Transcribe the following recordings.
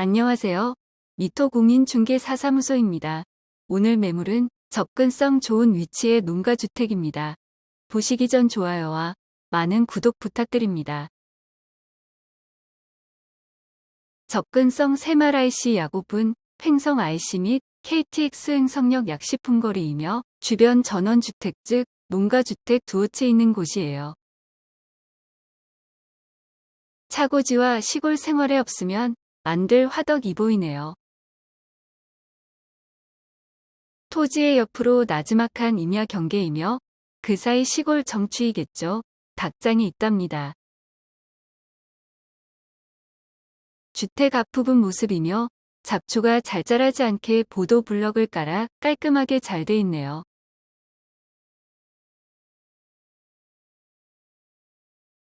안녕하세요. 미토공인중개사사무소입니다. 오늘 매물은 접근성 좋은 위치의 농가주택입니다. 보시기 전 좋아요와 많은 구독 부탁드립니다. 접근성 새말 IC 야구분 횡성 IC 및 KTX 횡성역 약 10분 거리이며 주변 전원주택 즉 농가주택 두채 있는 곳이에요. 차고지와 시골 생활에 없으면 안될 화덕이 보이네요. 토지의 옆으로 나지막한 임야 경계이며 그 사이 시골 정취이겠죠. 닭장이 있답니다. 주택 앞부분 모습이며 잡초가 잘 자라지 않게 보도 블럭을 깔아 깔끔하게 잘 돼 있네요.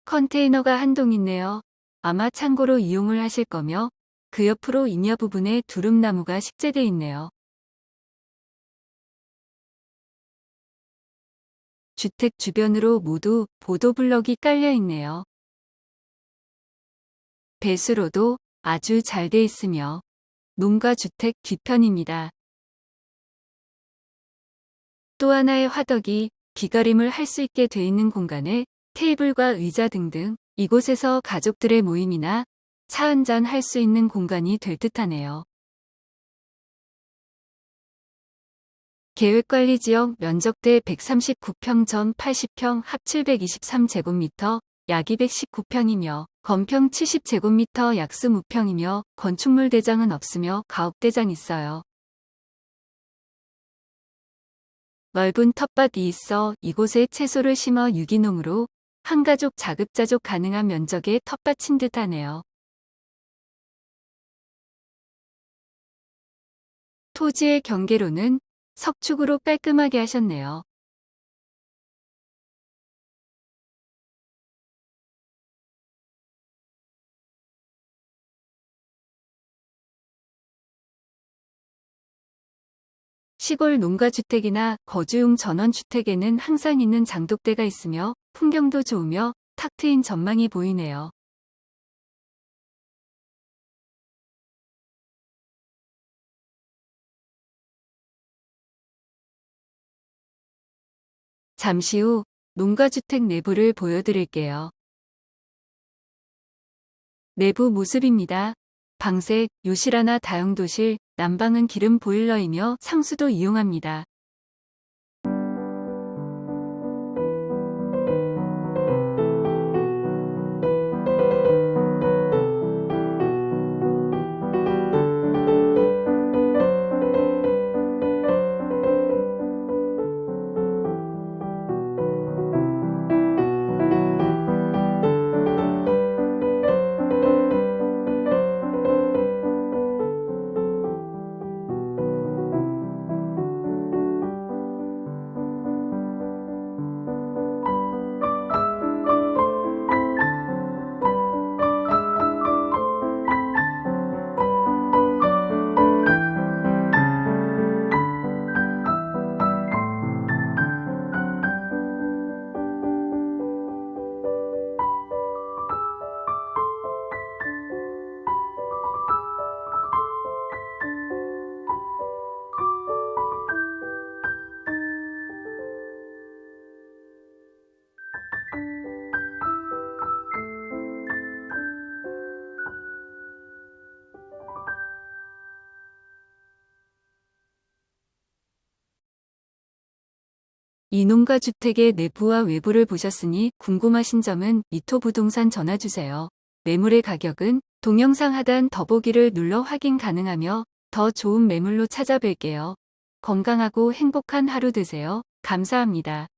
컨테이너가 한 동 있네요. 아마 창고로 이용을 하실 거며 그 옆으로 임야 부분에 두릅나무가 식재돼 있네요. 주택 주변으로 모두 보도블럭이 깔려 있네요. 배수로도 아주 잘 돼 있으며 농가 주택 뒤편입니다. 또 하나의 화덕이 기가림을 할 수 있게 돼 있는 공간에 테이블과 의자 등등 이곳에서 가족들의 모임이나 차 한잔 할 수 있는 공간이 될 듯하네요. 계획관리지역 면적대 139평 전 80평 합 723제곱미터 약 219평이며 건평 70제곱미터 약 20평이며 건축물 대장은 없으며 가옥 대장 있어요. 넓은 텃밭이 있어 이곳에 채소를 심어 유기농으로 한가족 자급자족 가능한 면적의 텃밭인 듯하네요. 토지의 경계로는 석축으로 깔끔하게 하셨네요. 시골 농가주택이나 거주용 전원주택에는 항상 있는 장독대가 있으며 풍경도 좋으며 탁 트인 전망이 보이네요. 잠시 후 농가주택 내부를 보여드릴게요. 내부 모습입니다. 방색, 요실 하나 다용도실, 난방은 기름 보일러이며 상수도 이용합니다. 이 농가 주택의 내부와 외부를 보셨으니 궁금하신 점은 미토 부동산 전화 주세요. 매물의 가격은 동영상 하단 더보기를 눌러 확인 가능하며 더 좋은 매물로 찾아뵐게요. 건강하고 행복한 하루 되세요. 감사합니다.